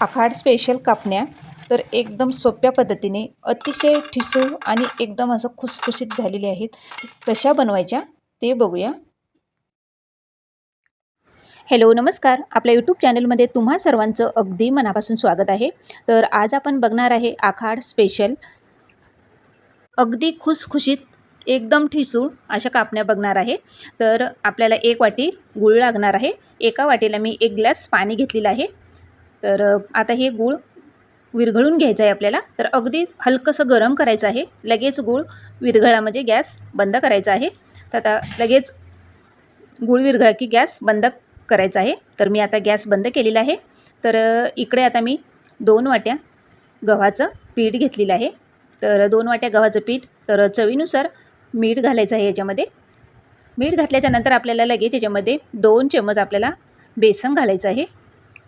आखाड special कापण्या तर एकदम सोप्या पद्धतीने अतिशय ठिसूळ आणि एकदम असं खुसखुशीत झालेले आहेत. कशा बनवायच्या ते बघूया. हॅलो नमस्कार. आपल्या यूट्यूब चॅनलमध्ये तुम्हा सर्वांचं अगदी मनापासून स्वागत आहे. तर आज आपण बघणार आहे आखाड स्पेशल अगदी खुसखुशीत एकदम ठिसूळ अशा कापण्या बघणार आहे. तर आपल्याला एक वाटी गूळ लागणार आहे. एका वाटीला मी एक ग्लास पाणी घेतलेलं आहे. तर आता हे गूळ विरघळून घ्यायचं आहे आपल्याला. तर अगदी हलकंसं गरम करायचं आहे. लगेच गूळ विरघळा म्हणजे गॅस बंद करायचा आहे. तर आता लगेच गूळ विरघळा की गॅस बंद करायचा आहे. तर मी आता गॅस बंद केलेला आहे. तर इकडे आता मी दोन वाट्या गव्हाचं पीठ घेतलेलं आहे. तर दोन वाट्या गव्हाचं पीठ तर चवीनुसार मीठ घालायचं आहे याच्यामध्ये. मीठ घातल्याच्या नंतर आपल्याला लगेच याच्यामध्ये दोन चम्मच आपल्याला बेसन घालायचं आहे.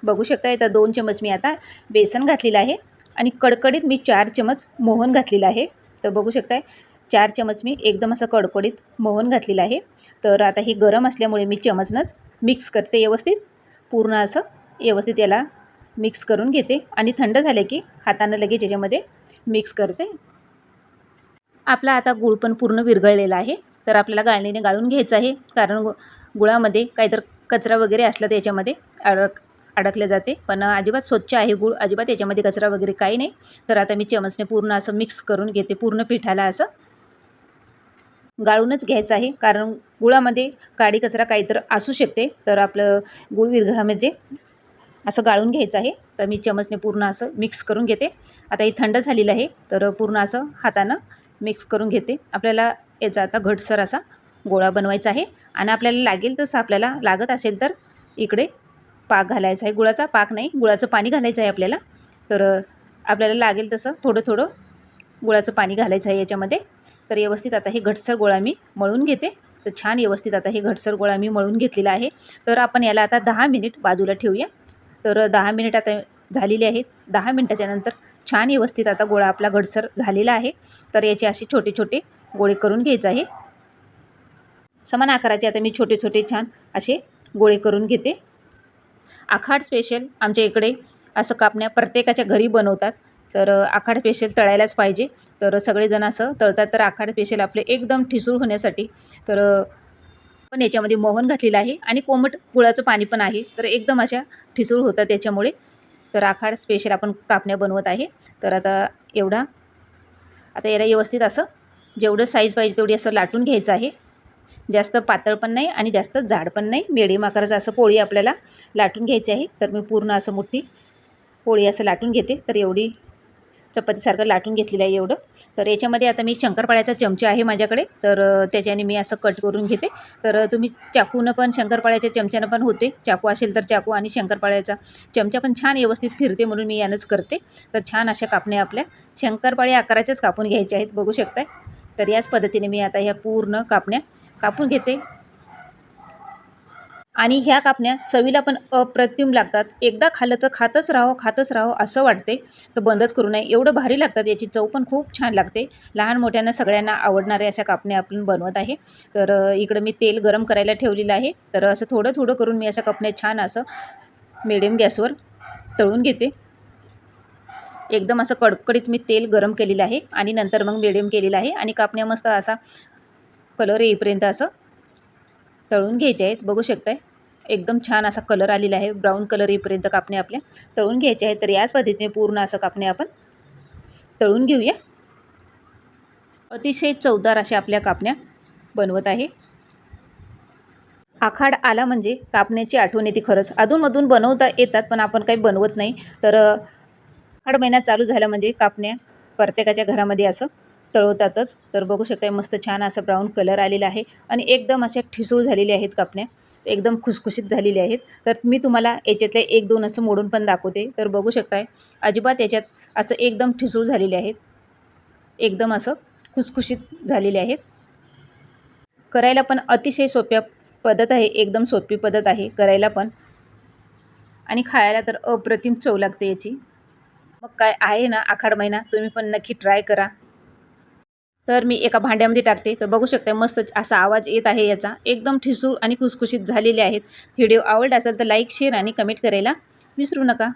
बघू शकता इथं दोन चमच मी आता बेसन घातलेलं आहे आणि कडकडीत मी चार चमच मोहन घातलेलं आहे. तर बघू शकताय चार चमच मी एकदम असं कडकडीत मोहन घातलेलं आहे. तर आता हे गरम असल्यामुळे मी चमचनंच मिक्स करते व्यवस्थित. पूर्ण असं व्यवस्थित याला मिक्स करून घेते आणि थंड झाले की हातानं लगेच याच्यामध्ये मिक्स करते. आपला आता गूळ पण पूर्ण विरघळलेला आहे. तर आपल्याला गाळणीने गाळून घ्यायचं आहे. कारण गु गुळामध्ये काहीतर कचरा वगैरे असला त्याच्यामध्ये अडक अडकले जाते. पण अजिबात स्वच्छ आहे गूळ अजिबात याच्यामध्ये कचरा वगैरे काही नाही. तर आता मी चमचने पूर्ण असं मिक्स करून घेते पूर्ण पिठाला असं. गाळूनच घ्यायचं आहे. कारण गुळामध्ये काडी कचरा काहीतर असू शकते. तर आपलं गुळ विरघळा म्हणजे असं गाळून घ्यायचं आहे. तर मी चमचने पूर्ण असं मिक्स करून घेते. आता ही थंड झालेलं आहे. तर पूर्ण असं हातानं मिक्स करून घेते. आपल्याला याचा आता घटसर असा गोळा बनवायचा आहे. आणि आपल्याला लागेल तसं आपल्याला लागत असेल तर इकडे पाक घालायचा आहे. गुळाचा पाक नाही गुळाचं पाणी घालायचं आहे आपल्याला. तर आपल्याला लागेल तसं थोडं थोडं गुळाचं पाणी घालायचं आहे याच्यामध्ये. तर व्यवस्थित आता हे घटसर गोळा मी मळून घेते. तर छान व्यवस्थित आता हे घटसर गोळा मी मळून घेतलेला आहे. तर आपण याला आता दहा मिनिट बाजूला ठेवूया. तर दहा मिनिट आता झालेली आहेत. दहा मिनिटाच्या नंतर छान व्यवस्थित आता गोळा आपला घडसर झालेला आहे. तर याचे असे छोटे छोटे गोळे करून घ्यायचे आहे. समान आकाराचे आता मी छोटे छोटे छान असे गोळे करून घेते. आखाड स्पेशल आमच्या इकडे. असं कापण्या प्रत्येकाच्या घरी बनवतात. तर आखाड स्पेशल तळायलाच पाहिजे. तर सगळेजण असं तळतात. तर आखाड स्पेशल आपले एकदम ठिसूळ होण्यासाठी. तर पण याच्यामध्ये मोहन घातलेलं आहे आणि कोमट गुळाचं पाणी पण आहे. तर एकदम अशा ठिसूळ होतात त्याच्यामुळे. तर आखाड स्पेशल आपण कापण्या बनवत आहे. तर आता एवढा. आता याला व्यवस्थित असं जेवढं साईज पाहिजे तेवढी असं लाटून घ्यायचं आहे. जास्त पातळ पण नाही आणि जास्त जाड पण नाही. मिडियम आकाराचं असं पोळी आपल्याला लाटून घ्यायची आहे. तर मी पूर्ण असं मोठी पोळी असं लाटून घेते. तर एवढी चपातीसारखं लाटून घेतलेलं आहे एवढं. तर याच्यामध्ये आता मी शंकरपाळ्याचा चमचा आहे माझ्याकडे. तर त्याच्याने मी असं कट करून घेते. तर तुम्ही चाकूनं पण शंकरपाळ्याच्या चमच्यानं पण होते. चाकू असेल तर चाकू आणि शंकरपाळ्याचा चमचा पण छान व्यवस्थित फिरते म्हणून मी यानंच करते. तर छान अशा कापण्या आपल्या शंकरपाळ्या आकाराच्याच कापून घ्यायच्या आहेत. बघू शकताय. तर याच पद्धतीने मी आता ह्या पूर्ण कापण्या कापून घेते. आणि ह्या कापण्या चवीला पण अप्रतिम लागतात. एकदा खाल्लं तर खातच राहावं खातच राहावं असं वाटते. तर बंदच करू नये. एवढं भारी लागतात. याची चव पण खूप छान लागते. लहान मोठ्यांना सगळ्यांना आवडणाऱ्या अशा कापण्या आपण बनवत आहे. तर इकडं मी तेल गरम करायला ठेवलेलं आहे. तर असं थोडं थोडं करून मी अशा कापण्या छान असं मिडियम गॅसवर तळून घेते. एकदम असं कडकडीत मी तेल गरम केलेलं आहे. आणि नंतर मग मिडियम केलेलं आहे. आणि कापण्या मस्त असा कलर येईपर्यंत असं तळून घ्यायचे आहेत. बघू शकताय. एकदम छान असा कलर आलेला आहे. ब्राऊन कलर येईपर्यंत कापणे आपल्या तळून घ्यायचे आहेत. तर याच पद्धतीने पूर्ण असं कापणे आपण तळून घेऊया. अतिशय चवदार अशा आपल्या कापण्या बनवत आहे. आखाड आला म्हणजे कापण्याची आठवण येते खरंच. अधूनमधून बनवता येतात पण आपण काही बनवत नाही. तर आखाड महिना चालू झाला म्हणजे कापण्या प्रत्येकाच्या घरामध्ये असं तळवतातच तर बघू शकता मस्त छान असं ब्राऊन कलर आलेला आहे आणि एकदम अशा ठिसूळ झालेल्या आहेत कापण्या. एकदम खुसखुशीत झालेले आहेत. तर मी तुम्हाला याच्यातले एक दोन असं मोडून पण दाखवते. तर बघू शकताय अजिबात याच्यात असं एकदम ठिसूळ झालेले आहेत. एकदम असं खुसखुशीत झालेले आहेत. करायला पण अतिशय सोप्या पद्धत आहे. एकदम सोपी पद्धत आहे करायला पण. आणि खायला तर अप्रतिम चव लागते याची. मग काय आहे ना आखाड महिना तुम्ही पण नक्की ट्राय करा. तर मी एका भांड्यामध्ये टाकते. तर बघू शकता मस्त असा आवाज येत आहे याचा. एकदम ठिसूळ आणि खुसखुशीत झालेले आहेत. व्हिडिओ आवडला असेल तर लाईक शेअर आणि कमेंट करायला विसरू नका.